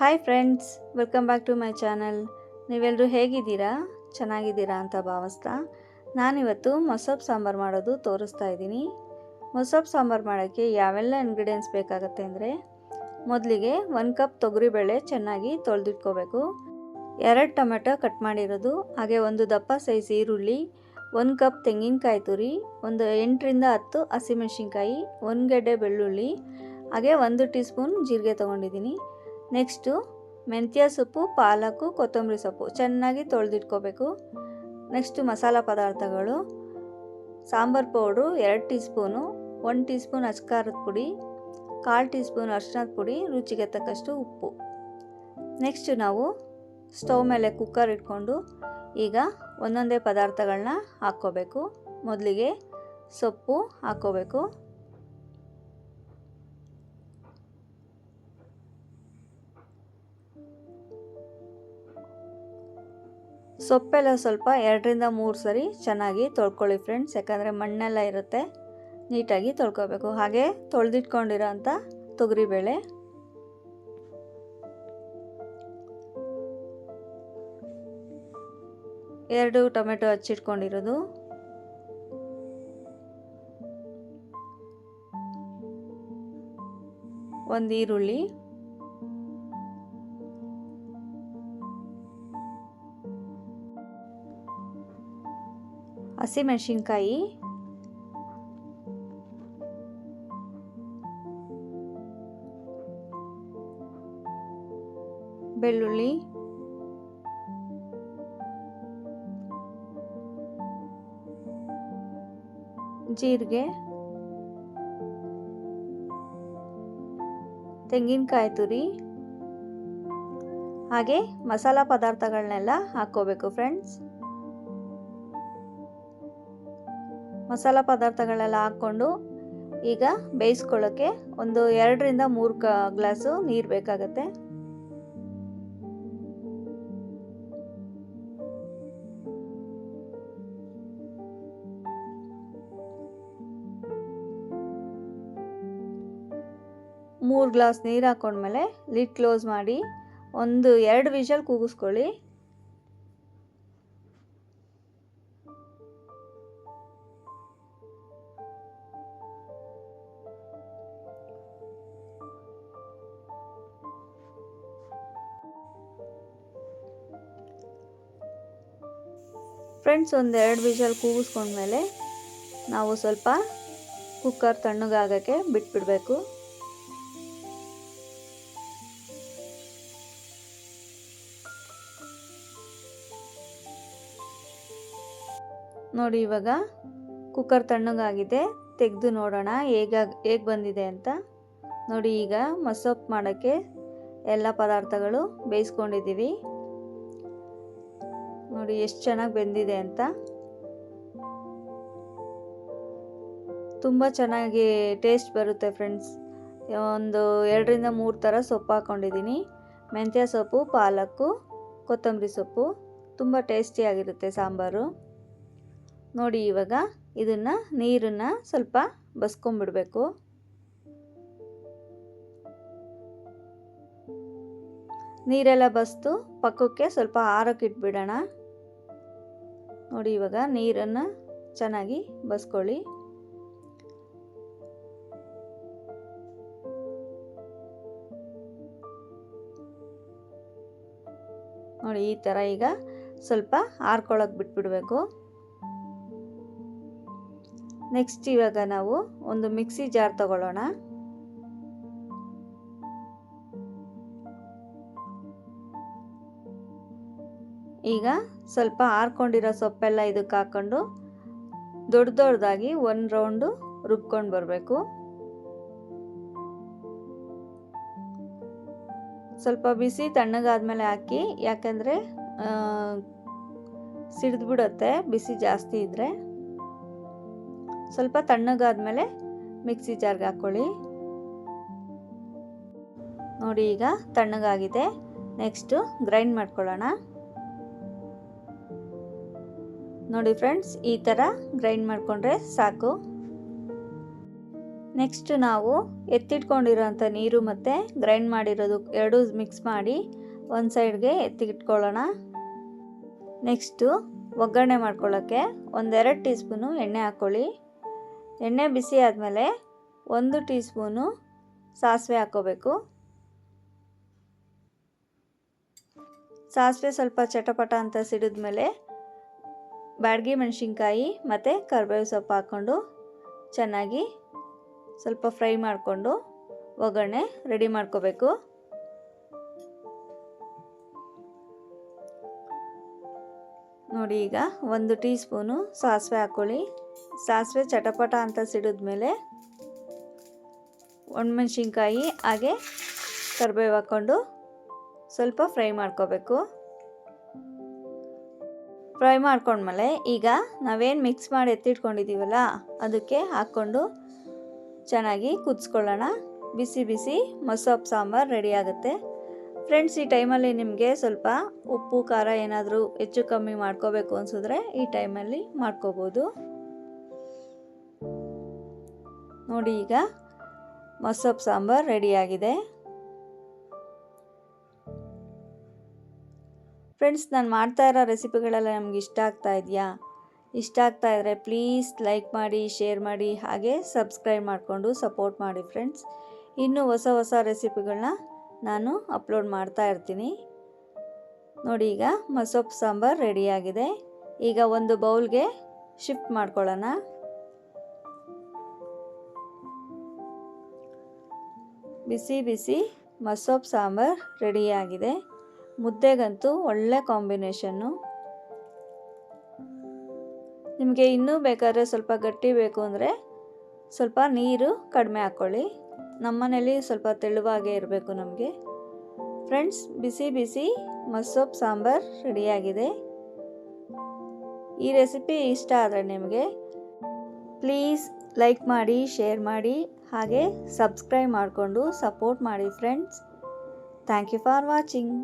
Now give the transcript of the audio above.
Hi friends welcome back to my channel ನೀವೆಲ್ಲರೂ ಹೇಗಿದ್ದೀರಾ? ಚೆನ್ನಾಗಿದ್ದೀರಾ ಅಂತ ಭಾವಿಸ್ತಾ ನಾನಿವತ್ತು ಮೊಸಬ್ ಸಾಂಬಾರು ಮಾಡೋದು ತೋರಿಸ್ತಾ ಇದ್ದೀನಿ. ಮೊಸಬ್ ಸಾಂಬಾರು ಮಾಡೋಕ್ಕೆ ಯಾವೆಲ್ಲ ಇಂಗ್ರೀಡಿಯೆಂಟ್ಸ್ ಬೇಕಾಗುತ್ತೆ ಅಂದರೆ ಮೊದಲಿಗೆ ಒಂದು ಕಪ್ ತೊಗರಿಬೇಳೆ ಚೆನ್ನಾಗಿ ತೊಳೆದಿಟ್ಕೋಬೇಕು. ಎರಡು ಟೊಮೆಟೊ ಕಟ್ ಮಾಡಿರೋದು, ಹಾಗೆ ಒಂದು ದಪ್ಪ ಸೈಜ್ ಈರುಳ್ಳಿ, ಒಂದು ಕಪ್ ತೆಂಗಿನಕಾಯಿ ತುರಿ, ಒಂದು ಎಂಟರಿಂದ ಹತ್ತು ಹಸಿಮೆಣ್ಸಿನ್ಕಾಯಿ, ಒಂದು ಗೆಡ್ಡೆ ಬೆಳ್ಳುಳ್ಳಿ, ಹಾಗೆ ಒಂದು ಟೀ ಸ್ಪೂನ್ ಜೀರಿಗೆ ತೊಗೊಂಡಿದ್ದೀನಿ. ನೆಕ್ಸ್ಟು ಮೆಂತ್ಯ ಸೊಪ್ಪು, ಪಾಲಕು, ಕೊತ್ತಂಬರಿ ಸೊಪ್ಪು. ಚೆನ್ನಾಗಿ ತೊಳೆದಿಟ್ಕೋಬೇಕು. ನೆಕ್ಸ್ಟು ಮಸಾಲ ಪದಾರ್ಥಗಳು. ಸಾಂಬಾರು ಪೌಡ್ರು ಎರಡು ಟೀ ಸ್ಪೂನು ಒಂದು ಟೀ ಸ್ಪೂನ್ ಅಚ್ಕಾರದ ಪುಡಿ, ಕಾಲು ಟೀ ಸ್ಪೂನ್ ಅರ್ಶಿನದ ಪುಡಿ, ರುಚಿಗೆ ತಕ್ಕಷ್ಟು ಉಪ್ಪು. ನೆಕ್ಸ್ಟು ನಾವು ಸ್ಟವ್ ಮೇಲೆ ಕುಕ್ಕರ್ ಇಟ್ಕೊಂಡು ಈಗ ಒಂದೊಂದೇ ಪದಾರ್ಥಗಳನ್ನ ಹಾಕ್ಕೋಬೇಕು. ಮೊದಲಿಗೆ ಸೊಪ್ಪು ಹಾಕ್ಕೋಬೇಕು. ಸೊಪ್ಪೆಲ್ಲ ಸ್ವಲ್ಪ ಎರಡರಿಂದ ಮೂರು ಸರಿ ಚೆನ್ನಾಗಿ ತೊಳ್ಕೊಳ್ಳಿ ಫ್ರೆಂಡ್ಸ್, ಯಾಕಂದರೆ ಮಣ್ಣೆಲ್ಲ ಇರುತ್ತೆ, ನೀಟಾಗಿ ತೊಳ್ಕೊಬೇಕು. ಹಾಗೆ ತೊಳೆದಿಟ್ಕೊಂಡಿರೋ ಅಂಥ ತೊಗರಿಬೇಳೆ ಎರಡು ಟೊಮೆಟೊ ಹಚ್ಚಿಟ್ಕೊಂಡಿರೋದು. ಒಂದು ಈರುಳ್ಳಿ. ಹಸಿಮೆಣಸಿನ್ಕಾಯಿ. ಬೆಳ್ಳುಳ್ಳಿ. ಜೀರಿಗೆ. ತೆಂಗಿನಕಾಯಿ ತುರಿ. ಹಾಗೆ ಮಸಾಲ ಪದಾರ್ಥಗಳನ್ನೆಲ್ಲ ಹಾಕ್ಕೋಬೇಕು ಫ್ರೆಂಡ್ಸ್ ಮಸಾಲ ಪದಾರ್ಥಗಳೆಲ್ಲ ಹಾಕ್ಕೊಂಡು ಈಗ ಬೇಯಿಸ್ಕೊಳ್ಳೋಕ್ಕೆ ಒಂದು ಎರಡರಿಂದ ಮೂರು ಕ ಗ್ಲಾಸು ನೀರು ಬೇಕಾಗತ್ತೆ. ಮೂರು ಗ್ಲಾಸ್ ನೀರು ಹಾಕ್ಕೊಂಡ್ಮೇಲೆ ಲಿಡ್ ಕ್ಲೋಸ್ ಮಾಡಿ ಒಂದು ಎರಡು ವಿಷಲ್ ಕೂಗಿಸ್ಕೊಳ್ಳಿ. ಫ್ರೆಂಡ್ಸ್, ಒಂದು ಎರಡು ವಿಷಲ್ ಕೂಗಿಸ್ಕೊಂಡ್ಮೇಲೆ ನಾವು ಸ್ವಲ್ಪ ಕುಕ್ಕರ್ ತಣ್ಣಗಾಗೋಕ್ಕೆ ಬಿಟ್ಬಿಡಬೇಕು. ನೋಡಿ, ಇವಾಗ ಕುಕ್ಕರ್ ತಣ್ಣಗಾಗಿದೆ, ತೆಗೆದು ನೋಡೋಣ ಹೇಗ ಹೇಗೆ ಬಂದಿದೆ ಅಂತ. ನೋಡಿ, ಈಗ ಮಸೊಪ್ಪು ಮಾಡೋಕ್ಕೆ ಎಲ್ಲ ಪದಾರ್ಥಗಳು ಬೇಯಿಸ್ಕೊಂಡಿದ್ದೀವಿ. ನೋಡಿ ಎಷ್ಟು ಚೆನ್ನಾಗಿ ಬೆಂದಿದೆ ಅಂತ. ತುಂಬ ಚೆನ್ನಾಗಿ ಟೇಸ್ಟ್ ಬರುತ್ತೆ ಫ್ರೆಂಡ್ಸ್. ಒಂದು ಎರಡರಿಂದ ಮೂರು ಥರ ಸೊಪ್ಪು ಹಾಕ್ಕೊಂಡಿದ್ದೀನಿ. ಮೆಂತ್ಯ ಸೊಪ್ಪು, ಪಾಲಕ್ಕು, ಕೊತ್ತಂಬರಿ ಸೊಪ್ಪು. ತುಂಬ ಟೇಸ್ಟಿಯಾಗಿರುತ್ತೆ ಸಾಂಬಾರು. ನೋಡಿ ಇವಾಗ ಇದನ್ನು ನೀರನ್ನು ಸ್ವಲ್ಪ ಬಸ್ಕೊಂಬಿಡಬೇಕು. ನೀರೆಲ್ಲ ಬಸ್ತು ಪಕ್ಕಕ್ಕೆ ಸ್ವಲ್ಪ ಆರೋಕ್ಕೆ ಇಟ್ಬಿಡೋಣ. ನೋಡಿ ಇವಾಗ ನೀರನ್ನು ಚೆನ್ನಾಗಿ ಬಸ್ಕೊಳ್ಳಿ. ನೋಡಿ ಈ ಥರ ಈಗ ಸ್ವಲ್ಪ ಆರ್ಕೊಳಕ್ಕೆ ಬಿಟ್ಬಿಡಬೇಕು. ನೆಕ್ಸ್ಟ್ ಇವಾಗ ನಾವು ಒಂದು ಮಿಕ್ಸಿ ಜಾರ್ ತಗೊಳ್ಳೋಣ. ಈಗ ಸ್ವಲ್ಪ ಆರ್ಕೊಂಡಿರೋ ಸೊಪ್ಪೆಲ್ಲ ಇದಕ್ಕೆ ಹಾಕ್ಕೊಂಡು ದೊಡ್ಡ ದೊಡ್ಡದಾಗಿ ಒಂದು ರೌಂಡು ರುಬ್ಕೊಂಡು ಬರಬೇಕು. ಸ್ವಲ್ಪ ಬಿಸಿ ತಣ್ಣಗಾದ್ಮೇಲೆ ಹಾಕಿ, ಯಾಕಂದರೆ ಸಿಡಿದ್ಬಿಡುತ್ತೆ, ಬಿಸಿ ಜಾಸ್ತಿ ಇದ್ದರೆ ಸ್ವಲ್ಪ ತಣ್ಣಗಾದ್ಮೇಲೆ ಮಿಕ್ಸಿ ಜಾರ್ಗೆ ಹಾಕ್ಕೊಳ್ಳಿ ನೋಡಿ ಈಗ ತಣ್ಣಗಾಗಿದೆ. ನೆಕ್ಸ್ಟು ಗ್ರೈಂಡ್ ಮಾಡ್ಕೊಳ್ಳೋಣ. ನೋಡಿ ಫ್ರೆಂಡ್ಸ್, ಈ ಥರ ಗ್ರೈಂಡ್ ಮಾಡಿಕೊಂಡ್ರೆ ಸಾಕು. ನೆಕ್ಸ್ಟ್ ನಾವು ಎತ್ತಿಟ್ಕೊಂಡಿರೋಂಥ ನೀರು ಮತ್ತು ಗ್ರೈಂಡ್ ಮಾಡಿರೋದು ಎರಡೂ ಮಿಕ್ಸ್ ಮಾಡಿ ಒಂದು ಸೈಡ್ಗೆ ಎತ್ತಿಟ್ಕೊಳ್ಳೋಣ. ನೆಕ್ಸ್ಟು ಒಗ್ಗರಣೆ ಮಾಡ್ಕೊಳ್ಳೋಕ್ಕೆ ಒಂದೆರಡು ಟೀ ಸ್ಪೂನು ಎಣ್ಣೆ ಹಾಕ್ಕೊಳ್ಳಿ. ಎಣ್ಣೆ ಬಿಸಿ ಆದಮೇಲೆ ಒಂದು ಟೀ ಸ್ಪೂನು ಸಾಸಿವೆ ಹಾಕ್ಕೋಬೇಕು. ಸಾಸಿವೆ ಸ್ವಲ್ಪ ಚಟಪಟ ಅಂತ ಸಿಡಿದ್ಮೇಲೆ ಬ್ಯಾಡಗಿ ಮೆಣಸಿನ್ಕಾಯಿ ಮತ್ತು ಕರ್ಬೇವು ಸೊಪ್ಪು ಹಾಕ್ಕೊಂಡು ಚೆನ್ನಾಗಿ ಸ್ವಲ್ಪ ಫ್ರೈ ಮಾಡಿಕೊಂಡು ಒಗ್ಗರಣೆ ರೆಡಿ ಮಾಡ್ಕೋಬೇಕು. ನೋಡಿ ಈಗ ಒಂದು ಟೀ ಸ್ಪೂನು ಸಾಸಿವೆ ಹಾಕ್ಕೊಳ್ಳಿ. ಸಾಸಿವೆ ಚಟಪಟ ಅಂತ ಸಿಡಿದ್ಮೇಲೆ ಒಣಮೆಣ್ಸಿನ್ಕಾಯಿ ಹಾಗೆ ಕರಿಬೇವು ಹಾಕ್ಕೊಂಡು ಸ್ವಲ್ಪ ಫ್ರೈ ಮಾಡ್ಕೋಬೇಕು. ಫ್ರೈ ಮಾಡ್ಕೊಂಡ್ಮೇಲೆ ಈಗ ನಾವೇನು ಮಿಕ್ಸ್ ಮಾಡಿ ಎತ್ತಿಟ್ಕೊಂಡಿದ್ದೀವಲ್ಲ, ಅದಕ್ಕೆ ಹಾಕ್ಕೊಂಡು ಚೆನ್ನಾಗಿ ಕುದಿಸ್ಕೊಳ್ಳೋಣ. ಬಿಸಿ ಬಿಸಿ ಮೊಸಪ್ಪು ಸಾಂಬಾರು ರೆಡಿ ಆಗುತ್ತೆ. ಫ್ರೆಂಡ್ಸ್, ಈ ಟೈಮಲ್ಲಿ ನಿಮಗೆ ಸ್ವಲ್ಪ ಉಪ್ಪು, ಖಾರ ಏನಾದರೂ ಹೆಚ್ಚು ಕಮ್ಮಿ ಮಾಡ್ಕೋಬೇಕು ಅನಿಸಿದ್ರೆ ಈ ಟೈಮಲ್ಲಿ ಮಾಡ್ಕೋಬೋದು. ನೋಡಿ ಈಗ ಮೊಸಪ್ಪು ಸಾಂಬಾರು ರೆಡಿಯಾಗಿದೆ ಫ್ರೆಂಡ್ಸ್ ನಾನು ಮಾಡ್ತಾ ಇರೋ ರೆಸಿಪಿಗಳೆಲ್ಲ ನಮ್ಗೆ ಇಷ್ಟ ಆಗ್ತಾ ಇದೆಯಾ? ಇಷ್ಟ ಆಗ್ತಾ ಇದ್ದರೆ ಪ್ಲೀಸ್ ಲೈಕ್ ಮಾಡಿ ಶೇರ್ ಮಾಡಿ, ಹಾಗೆ ಸಬ್ಸ್ಕ್ರೈಬ್ ಮಾಡಿಕೊಂಡು ಸಪೋರ್ಟ್ ಮಾಡಿ ಫ್ರೆಂಡ್ಸ್ ಇನ್ನೂ ಹೊಸ ಹೊಸ ರೆಸಿಪಿಗಳನ್ನ ನಾನು ಅಪ್ಲೋಡ್ ಮಾಡ್ತಾ ಇರ್ತೀನಿ. ನೋಡಿ ಈಗ ಮಸೊಪ್ಪು ಸಾಂಬಾರು ರೆಡಿಯಾಗಿದೆ ಈಗ ಒಂದು ಬೌಲ್ಗೆ ಶಿಫ್ಟ್ ಮಾಡ್ಕೊಳ್ಳೋಣ. ಬಿಸಿ ಬಿಸಿ ಮಸೊಪ್ಪು ಸಾಂಬಾರು ರೆಡಿಯಾಗಿದೆ ಮುದ್ದೆಗಂತೂ ಒಳ್ಳೆ ಕಾಂಬಿನೇಷನ್ನು. ನಿಮಗೆ ಇನ್ನೂ ಬೇಕಾದರೆ ಸ್ವಲ್ಪ ಗಟ್ಟಿ ಬೇಕು ಅಂದರೆ ಸ್ವಲ್ಪ ನೀರು ಕಡಿಮೆ ಹಾಕ್ಕೊಳ್ಳಿ ನಮ್ಮನೇಲಿ ಸ್ವಲ್ಪ ತೆಳುವಾಗೇ ಇರಬೇಕು ನಮಗೆ. ಫ್ರೆಂಡ್ಸ್, ಬಿಸಿ ಬಿಸಿ ಮಸೊಪ್ಪು ಸಾಂಬಾರು ರೆಡಿಯಾಗಿದೆ. ಈ ರೆಸಿಪಿ ಇಷ್ಟ ಆದರೆ ನಿಮಗೆ ಪ್ಲೀಸ್ ಲೈಕ್ ಮಾಡಿ, ಶೇರ್ ಮಾಡಿ, ಹಾಗೆ ಸಬ್ಸ್ಕ್ರೈಬ್ ಮಾಡಿಕೊಂಡು ಸಪೋರ್ಟ್ ಮಾಡಿ friends. Thank you for watching.